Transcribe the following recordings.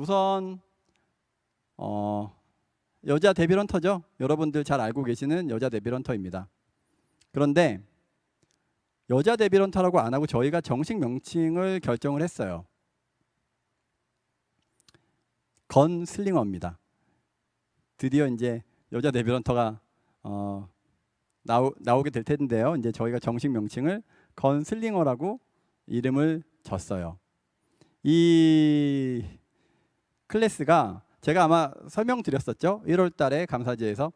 우선 어, 여자 데빌런터죠. 여러분들 잘 알고 계시는 여자 데빌런터입니다. 그런데 여자 데빌런터라고 안 하고 저희가 정식 명칭을 결정을 했어요. 건 슬링어입니다. 드디어 이제 여자 데빌런터가 어, 나오, 나오게 될 텐데요. 이제 저희가 정식 명칭을 건 슬링어라고 이름을 졌어요. 이 클래스가 제가 아마 설명드렸었죠. 1월 달에 감사지에서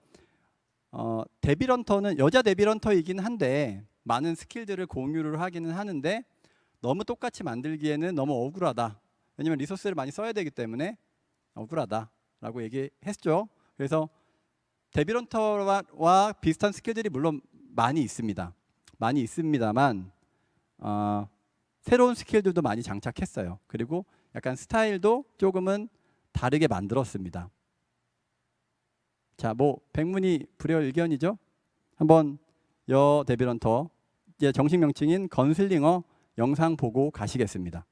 어, 데빌런터는 여자 데빌런터이긴 한데 많은 스킬들을 공유를 하기는 하는데 너무 똑같이 만들기에는 너무 억울하다. 왜냐면 리소스를 많이 써야 되기 때문에 억울하다라고 얘기했죠. 그래서 데빌런터와 와 비슷한 스킬들이 물론 많이 있습니다. 많이 있습니다만 어, 새로운 스킬들도 많이 장착했어요. 그리고 약간 스타일도 조금은 다르게 만들었습니다. 자, 뭐 백문이 불여일견이죠. 한번 여 데빌런터 이제 정식 명칭인 건슬링어 영상 보고 가시겠습니다.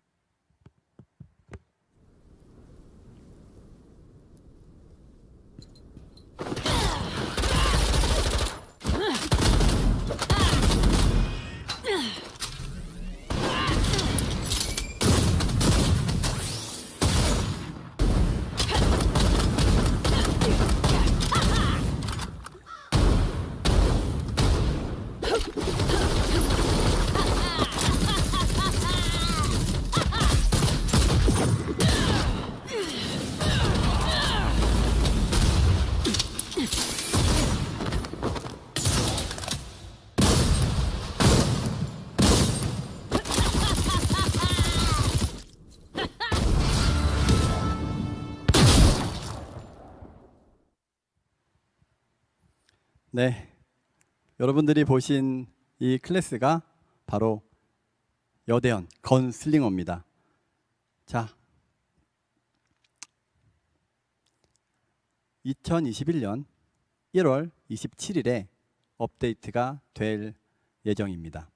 네. 여러분들이 보신 이 클래스가 바로 여대현 건슬링어입니다. 자. 2021년 1월 27일에 업데이트가 될 예정입니다.